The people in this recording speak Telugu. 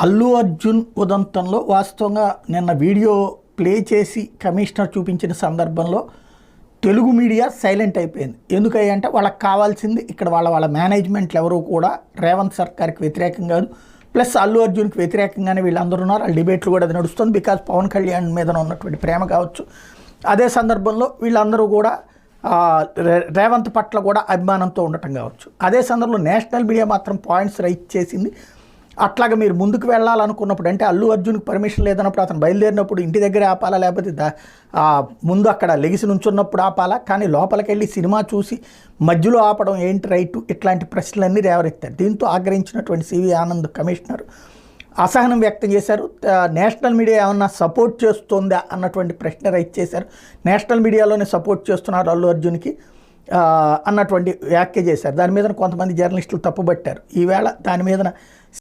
అల్లు అర్జున్ ఉదంతంలో వాస్తవంగా నిన్న వీడియో ప్లే చేసి కమిషనర్ చూపించిన సందర్భంలో తెలుగు మీడియా సైలెంట్ అయిపోయింది. ఎందుకంటే వాళ్ళకి కావాల్సింది ఇక్కడ వాళ్ళ వాళ్ళ మేనేజ్మెంట్లు ఎవరు కూడా రేవంత్ సర్కార్కి వ్యతిరేకంగా ప్లస్ అల్లు అర్జున్కి వ్యతిరేకంగానే వీళ్ళందరూ ఉన్నారు. వాళ్ళ డిబేట్లు కూడా అది నడుస్తుంది. బికాజ్ పవన్ కళ్యాణ్ మీద ఉన్నటువంటి ప్రేమ కావచ్చు. అదే సందర్భంలో వీళ్ళందరూ కూడా రే- రేవంత్ పట్ల కూడా అభిమానంతో ఉండటం కావచ్చు. అదే సందర్భంలో నేషనల్ మీడియా మాత్రం పాయింట్స్ రైట్ చేసింది అట్లాగా మీరు ముందుకు వెళ్ళాలనుకున్నప్పుడు అంటే అల్లు అర్జున్కి పర్మిషన్ లేదన్నప్పుడు అతను బయలుదేరినప్పుడు ఇంటి దగ్గర ఆపాలా లేకపోతే ముందు అక్కడ లెగిసి నుంచున్నప్పుడు ఆపాలా? కానీ లోపలికి వెళ్ళి సినిమా చూసి మధ్యలో ఆపడం ఏంటి రైటు? ఇట్లాంటి ప్రశ్నలన్నీ రేవరెత్తారు. దీంతో ఆగ్రహించినటువంటి సివి ఆనంద్ కమిషనర్ అసహనం వ్యక్తం చేశారు. నేషనల్ మీడియా ఏమన్నా సపోర్ట్ చేస్తుందా అన్నటువంటి ప్రశ్న రైట్ చేశారు. నేషనల్ మీడియాలోనే సపోర్ట్ చేస్తున్నారు అల్లు అర్జున్కి అన్నటువంటి వ్యాఖ్య చేశారు. దాని మీద కొంతమంది జర్నలిస్టులు తప్పుబట్టారు. ఈవేళ దాని మీద